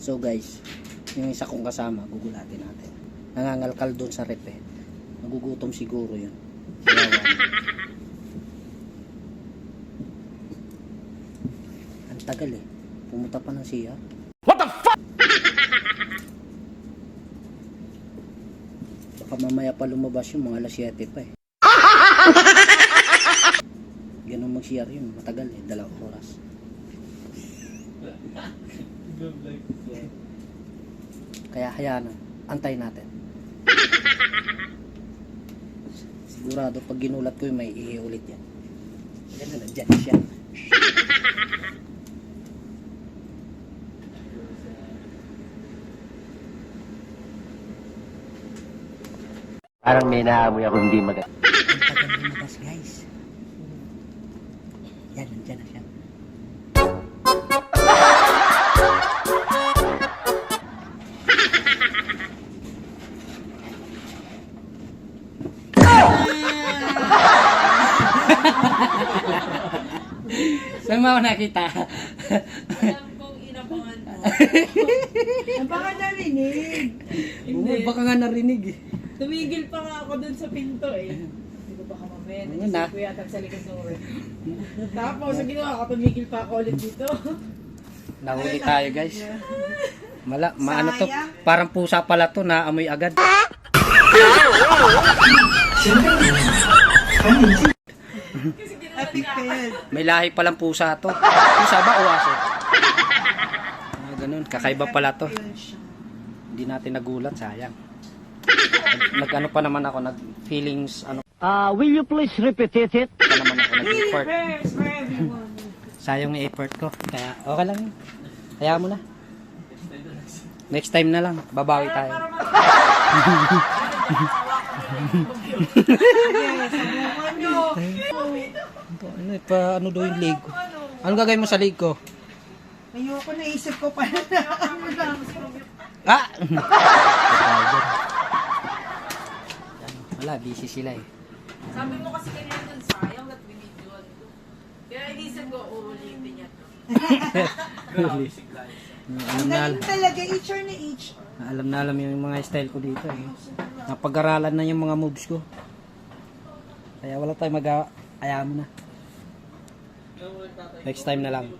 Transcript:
So guys, yung isa kong kasama, gugulatin natin. Nangangalkal doon sa rep eh. Nagugutom siguro yun. Ang tagal eh. Pumunta pa ng siya. What the fuck? Baka mamaya pa lumabas yung mga alas 7 pa eh. Ganun mag-CR yun. Matagal eh. Dalawang oras. Kaya hayaan na. Antay natin. Sigurado pag ginulat ko yung may ihi ulit yan. Ganun na, dyan siya. Parang may naamoy ako hindi maganda. Ang tagal guys. Yan, nandyan na siya. Saan mo ako nakita? Alam kong inabangan mo. Baka narinig. Hindi. Oo, baka nga narinig eh. Tumigil pa nga ako dun sa pinto eh. Hindi ko baka mamaya. Ano Naisip na? ko yata sa likod ng. Tapos, ang ginawa ko, tumigil pa ako ulit dito. Nahuli tayo guys. Mala, maano to? Parang pusa pala to, naamoy agad. Epic fail. May lahi palang pusa to. Pusa ba o aso? Ah, ganun. Kakaiba pala to. Hindi natin nagulat, sayang. Nag, ano pa naman ako, nag feelings, ano Ah, will you please repeat it? pa naman ako, nag effort. First for everyone. Sayang yung effort ko. Kaya, okay lang yun. Kaya mo na. Next time na lang, babawi tayo. Ano? Ano, eh, pa, ano daw yung leg ko? Ano? Gagawin mo sa leg ko? Ayoko naisip ko pa. Ah! Wala, busy sila eh. Sabi mo kasi kanina dun, sayang at binidyoan ko. Kaya inisip ko, uulitin niya to. Ang galing talaga, or na each. alam na alam yung mga style ko dito eh. Napag-aralan na yung mga moves ko. Kaya wala tayong mag Ayaw mo na. Next time na lang.